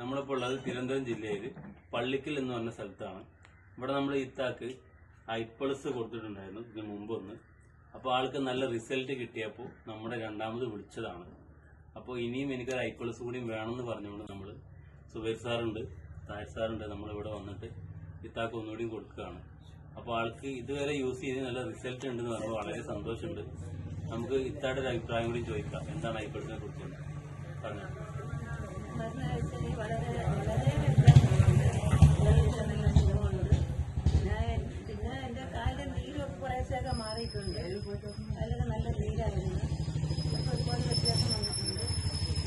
നമ്മളിപ്പോൾ ഉള്ളത് തിരുവനന്തപുരം ജില്ലയിൽ പള്ളിക്കൽ എന്ന് പറഞ്ഞ സ്ഥലത്താണ്. ഇവിടെ നമ്മൾ ഇത്താക്ക് ഐപ്പിൾസ് കൊടുത്തിട്ടുണ്ടായിരുന്നു ഇതിന് മുമ്പൊന്ന് അപ്പോൾ ആൾക്ക് നല്ല റിസൾട്ട് കിട്ടിയപ്പോൾ നമ്മുടെ രണ്ടാമത് വിളിച്ചതാണ്. അപ്പോൾ ഇനിയും എനിക്കൊരു ഐപ്പിൾസ് കൂടിയും വേണമെന്ന് പറഞ്ഞുകൊണ്ട് നമ്മൾ സുബൈർ സാറുണ്ട് തായ് സാറുണ്ട് നമ്മളിവിടെ വന്നിട്ട് ഇത്താക്ക് ഒന്നുകൂടിയും കൊടുക്കുകയാണ്. അപ്പോൾ ആൾക്ക് ഇതുവരെ യൂസ് ചെയ്ത് നല്ല റിസൾട്ട് ഉണ്ടെന്ന് പറഞ്ഞാൽ വളരെ സന്തോഷമുണ്ട്. നമുക്ക് ഇത്താടെ ഒരു അഭിപ്രായം കൂടി ചോദിക്കാം. എന്താണ് ഐപ്പിൾസിനെ കുറിച്ച് പറഞ്ഞു കുറേശ്ശെയൊക്കെ മാറിയിട്ടുണ്ട് നല്ല നീരായിരുന്നു ഒരുപാട് വ്യത്യാസം വന്നിട്ടുണ്ട്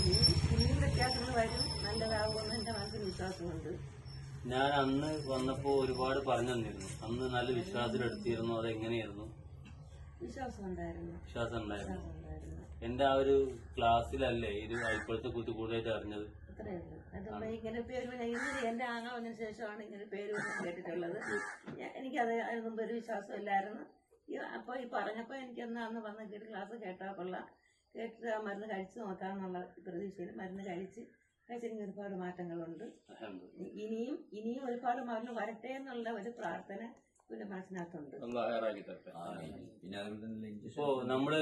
ഇനിയും ഇനിയും വ്യത്യാസങ്ങൾ വരും നല്ലതാകുമെന്ന് എന്റെ മനസ്സിൽ വിശ്വാസമുണ്ട് ഞാൻ അന്ന് വന്നപ്പോ ഒരുപാട് പറഞ്ഞു തന്നിരുന്നു അന്ന് നല്ല വിശ്വാസത്തിലെടുത്തിരുന്നു. അത് എങ്ങനെയായിരുന്നു വിശ്വാസം ഉണ്ടായിരുന്നു വിശ്വാസം ഉണ്ടായിരുന്നു വിശ്വാസം ഉണ്ടായിരുന്നു എന്റെ ആ ഒരു ക്ലാസ്സിലല്ലേ ഇത് ഇപ്പോഴത്തെ കുത്തി കൂടുതലായിട്ട് അറിഞ്ഞത്? അത്രേ ഉള്ളൂ അതുകൊണ്ട് ഇങ്ങനെ പേര് ഇന്നലെ ഇന്ന് എന്റെ ആങ്ങ വന്നതിന് ശേഷമാണ് ഇങ്ങനെ പേര് ഞാൻ കേട്ടിട്ടുള്ളത്. എനിക്കത് അതിന് മുമ്പ് ഒരു വിശ്വാസം ഇല്ലായിരുന്നു. ഈ അപ്പോൾ ഈ പറഞ്ഞപ്പോൾ എനിക്കൊന്ന് അന്ന് വന്ന് കേട്ട് ക്ലാസ് കേട്ടാൽ കൊള്ളാം. കേട്ടിട്ട് ആ മരുന്ന് കഴിച്ച് നോക്കാമെന്നുള്ള പ്രതീക്ഷയിൽ മരുന്ന് കഴിച്ച് കഴിച്ചെനിക്ക് ഒരുപാട് മാറ്റങ്ങളുണ്ട്. ഇനിയും ഇനിയും ഒരുപാട് മരുന്ന് വരട്ടെ എന്നുള്ള ഒരു പ്രാർത്ഥന പിന്നെ മനസ്സിനകത്തുണ്ട്. പിന്നെ ഇപ്പോ നമ്മൾ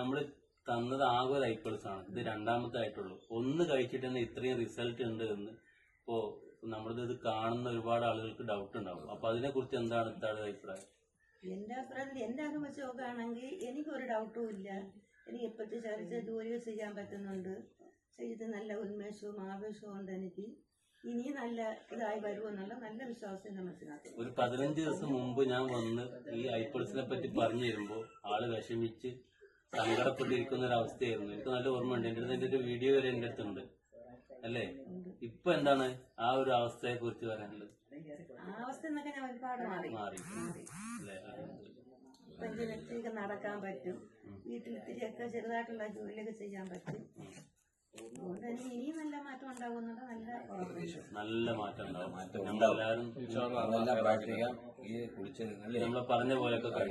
നമ്മൾ തന്നത് ആകെ ഒരു ഐപ്പിൾസ് ആണ് ഇത് രണ്ടാമത്തെ ആയിട്ടുള്ളൂ ഒന്ന് കഴിച്ചിട്ട് തന്നെ ഇത്രയും റിസൾട്ട് ഉണ്ട് എന്ന് ഇപ്പോ നമ്മളിത് ഇത് കാണുന്ന ഒരുപാട് ആളുകൾക്ക് ഡൗട്ട് ഉണ്ടാവും. അപ്പൊ അതിനെ കുറിച്ച് എന്താണ് എന്താണ് അഭിപ്രായം? എന്റെ അഭിപ്രായത്തിൽ എന്റെ അനുഭവം വെച്ച് നോക്കുകയാണെങ്കിൽ എനിക്കൊരു ഡൗട്ടും ഇല്ല. എനിക്ക് ഇപ്പോഴത്തെ ശരീരത്തെ ജോലികൾ ചെയ്യാൻ പറ്റുന്നുണ്ട്. ചെയ്ത് നല്ല ഉന്മേഷവും ആവേശവും ഉണ്ട് എനിക്ക് ഇനി നല്ല ഇതായി വരുമെന്നുള്ള നല്ല വിശ്വാസം എന്റെ മനസ്സിനകത്ത് ഒരു പതിനഞ്ച് ദിവസം മുമ്പ് ഞാൻ വന്ന് ഈ ഐപ്പിൾസിനെ പറ്റി പറഞ്ഞു തരുമ്പോ ആൾ വിഷമിച്ച് സങ്കടപ്പെട്ടിരിക്കുന്ന ഒരു അവസ്ഥയായിരുന്നു എനിക്ക് നല്ല ഓർമ്മയുണ്ട്. എന്റെ അടുത്ത് എന്റെ ഒരു വീഡിയോ വരെ എന്റെ അടുത്തുണ്ട്. അല്ലേ? ഇപ്പൊ എന്താണ് ആ ഒരു അവസ്ഥയെ കുറിച്ച് പറയാനുള്ളത്? ആ അവസ്ഥ എന്നൊക്കെ ഞാൻ ഒരുപാട് മാറി. അല്ലേ? നടക്കാൻ പറ്റും. വീട്ടിൽ ഇത്തിരിയൊക്കെ ചെറുതായിട്ടുള്ള ജോലിയൊക്കെ ചെയ്യാൻ പറ്റും. നല്ല മാറ്റം ഉണ്ടാകുന്നുണ്ട് നല്ല ഉറപ്പുണ്ട് നല്ല മാറ്റം ഉണ്ടാവും നിങ്ങൾ നമ്മളെ പറഞ്ഞ പോലെയൊക്കെ